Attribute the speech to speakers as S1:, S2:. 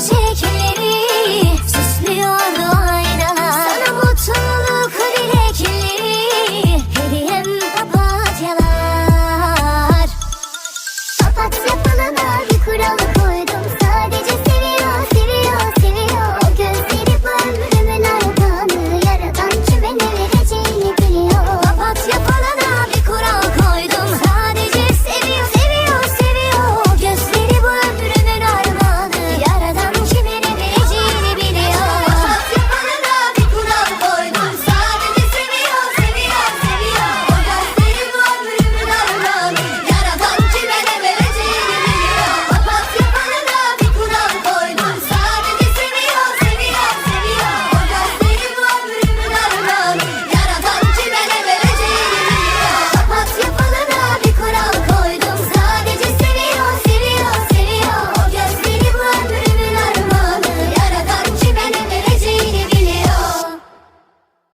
S1: çiçekleri